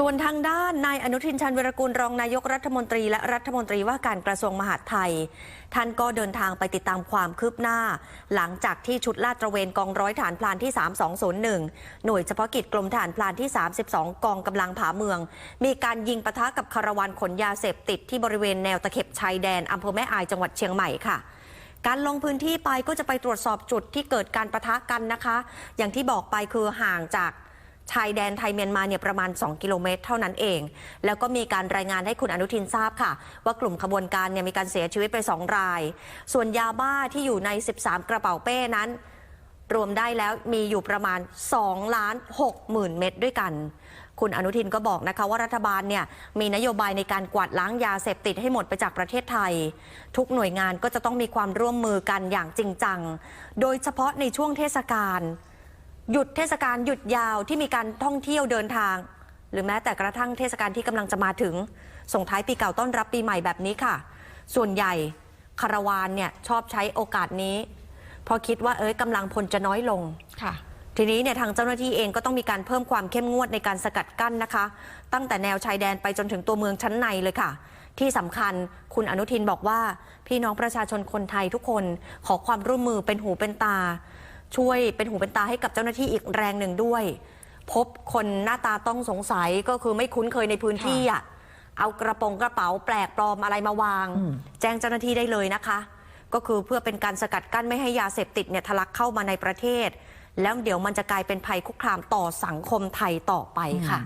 ส่วนทางด้านนายอนุทินชาญวิรกูลรองนายกรัฐมนตรี และรัฐมนตรีว่าการกระทรวงมหาดไทย ท่านก็เดินทางไปติดตามความคืบหน้า หลังจากที่ชุดลาดตระเวนกองร้อยฐานพลานที่ 3201 หน่วยเฉพาะกิจกรมฐานพลานที่ 32 กองกำลังผาเมือง มีการยิงปะทะกับคาราวานขนยาเสพติดที่บริเวณแนวตะเข็บชายแดนอำเภอแม่อายจังหวัดเชียงใหม่ค่ะการลงพื้นที่ไปก็จะไปตรวจสอบจุดที่เกิดการประทะกันนะคะ อย่างที่บอกไปคือห่างจาก ชายแดนไทยเมียนมาเนี่ยประมาณ 2 กิโลเมตรเท่านั้นเอง แล้วก็มีการรายงานให้คุณอนุทินทราบค่ะ ว่ากลุ่มขบวนการเนี่ยมีการเสียชีวิตไป 2 ราย ส่วนยาบ้าที่อยู่ใน 13 กระเป๋าเป้นั้น รวมได้แล้วมีอยู่ประมาณ2ล้าน6หมื่นเม็ดด้วยกันคุณอนุทินก็บอกนะคะว่ารัฐบาลเนี่ยมีนโยบายในการกวาดล้างยาเสพติดให้หมดไปจากประเทศไทย ทุกหน่วยงานก็จะต้องมีความร่วมมือกันอย่างจริงจัง โดยเฉพาะในช่วงเทศกาล หยุดเทศกาลหยุดยาวที่มีการท่องเที่ยวเดินทาง หรือแม้แต่กระทั่งเทศกาลที่กำลังจะมาถึง ส่งท้ายปีเก่าต้อนรับปีใหม่แบบนี้ค่ะ ส่วนใหญ่คาราวานเนี่ยชอบใช้โอกาสนี้ เพราะคิดว่าเอ้ยกำลังพลจะน้อยลงค่ะ ทีนี้เนี่ยทางเจ้าหน้าที่เองก็ต้องมีการเพิ่มความเข้มงวดในการสกัดกั้นนะคะ ตั้งแต่แนวชายแดนไปจนถึงตัวเมืองชั้นในเลยค่ะ ที่สำคัญคุณอนุทินบอกว่า พี่น้องประชาชนคนไทยทุกคนขอความร่วมมือเป็นหูเป็นตา ช่วยเป็นหูเป็นตาให้กับเจ้าหน้าที่อีกแรงหนึ่งด้วย พบคนหน้าตาต้องสงสัยก็คือไม่คุ้นเคยในพื้นที่อะเอากระโปรงกระเป๋าแปลกปลอมอะไรมาวาง แจ้งเจ้าหน้าที่ได้เลยนะคะ ก็คือเพื่อเป็นการสกัดกั้นไม่ให้ยาเสพติดเนี่ยทะลักเข้ามาในประเทศ แล้วเดี๋ยวมันจะกลายเป็นภัยคุกคามต่อสังคมไทยต่อไปค่ะ